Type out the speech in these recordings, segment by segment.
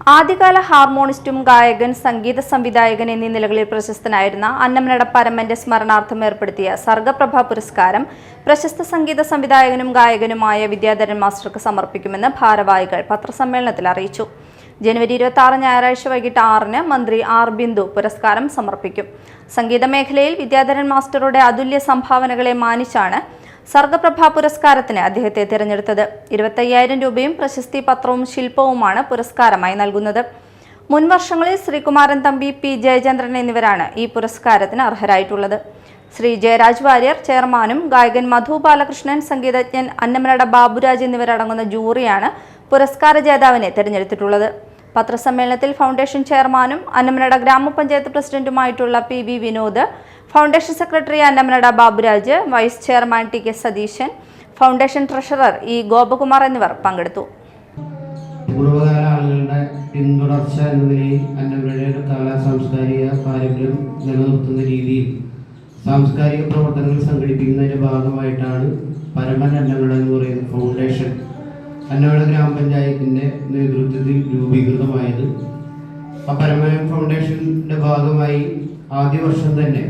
ആദ്യകാല ഹാർമോണിസ്റ്റും ഗായകൻ സംഗീത സംവിധായകൻ എന്നീ നിലകളിൽ പ്രശസ്തനായിരുന്ന അന്നമനട പരമന്റെ സ്മരണാർത്ഥം ഏർപ്പെടുത്തിയ സർഗപ്രഭ പുരസ്കാരം പ്രശസ്ത സംഗീത സംവിധായകനും ഗായകനുമായ വിദ്യാധരൻ മാസ്റ്റർക്ക് സമർപ്പിക്കുമെന്ന് ഭാരവാഹികൾ പത്രസമ്മേളനത്തിൽ അറിയിച്ചു. ജനുവരി ഇരുപത്തി ആറ് ഞായറാഴ്ച വൈകിട്ട് ആറിന് മന്ത്രി ആർ ബിന്ദു പുരസ്കാരം സമർപ്പിക്കും. സംഗീത മേഖലയിൽ വിദ്യാധരൻ മാസ്റ്ററുടെ അതുല്യ സംഭാവനകളെ മാനിച്ചാണ് സർഗപ്രഭ പുരസ്കാരത്തിന് അദ്ദേഹത്തെ തിരഞ്ഞെടുത്തത്. ഇരുപത്തയ്യായിരം രൂപയും പ്രശസ്തി പത്രവും ശില്പവുമാണ് പുരസ്കാരമായി നൽകുന്നത്. മുൻവർഷങ്ങളിൽ ശ്രീകുമാരൻ തമ്പി പി. ജയചന്ദ്രൻ എന്നിവരാണ് ഈ പുരസ്കാരത്തിന് അർഹരായിട്ടുള്ളത്. ശ്രീ. ജയരാജ് വാര്യർ ചെയർമാനും ഗായകൻ മധു ബാലകൃഷ്ണൻ സംഗീതജ്ഞൻ അന്നമനട ബാബുരാജ് എന്നിവരടങ്ങുന്ന ജൂറിയാണ് പുരസ്കാര ജേതാവിനെ തിരഞ്ഞെടുത്തിട്ടുള്ളത്. പത്രസമ്മേളനത്തിൽ ഫൗണ്ടേഷൻ ചെയർമാനും അന്നമനട ഗ്രാമപഞ്ചായത്ത് പ്രസിഡന്റുമായിട്ടുള്ള P V Vinod foundation secretary Annamanada Baburaj vice chairman T K Satheesan foundation treasurer E Gopakumar എന്നിവർ പങ്കെടുത്തു. പിന്തുടർച്ച എന്ന നിലയിൽ അന്നമനയുടെ കലാ സാംസ്കാരിക പാരമ്പര്യം നിലനിർത്തുന്ന രീതിയിൽ സാംസ്കാരിക പ്രവർത്തനങ്ങൾ സംഘടിപ്പിക്കുന്നതിന്റെ ഭാഗമായിട്ടാണ് പരമൻ അന്നമനട എന്ന് പറയുന്ന ഫൗണ്ടേഷൻ അന്നമനട ഗ്രാമപഞ്ചായത്തിന്റെ നേതൃത്വത്തിൽ രൂപീകൃതമായത്. ആ പരമൻ ഫൗണ്ടേഷന്റെ ഭാഗമായി ആദ്യ വർഷം തന്നെ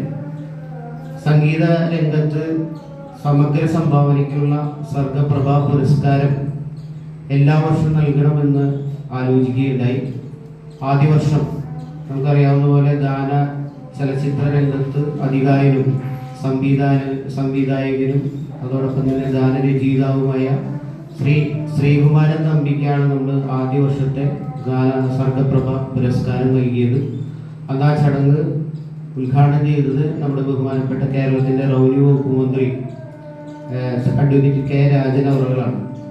സംഗീത രംഗത്ത് സമഗ്ര സംഭാവനയ്ക്കുള്ള സർഗപ്രഭ പുരസ്കാരം എല്ലാ വർഷവും നൽകണമെന്ന് ആലോചിക്കുകയുണ്ടായി. ആദ്യ വർഷം നമുക്കറിയാവുന്ന പോലെ ഗാന ചലച്ചിത്ര രംഗത്ത് അധികായനും സംവിധാന സംവിധായകനും അതോടൊപ്പം തന്നെ ഗാനരചയിതാവുമായ ശ്രീ ശ്രീകുമാരൻ തമ്പിക്കാണ് നമ്മൾ ആദ്യ വർഷത്തെ ഗാന സർഗപ്രഭ പുരസ്കാരം നൽകിയത്. ആ ചടങ്ങ് ഉദ്ഘാടനം ചെയ്തത് നമ്മുടെ ബഹുമാനപ്പെട്ട കേരളത്തിന്റെ റവന്യൂ വകുപ്പ് മന്ത്രി അഡ്വക്കേറ്റ് കെ രാജൻ അവറുകളാണ്.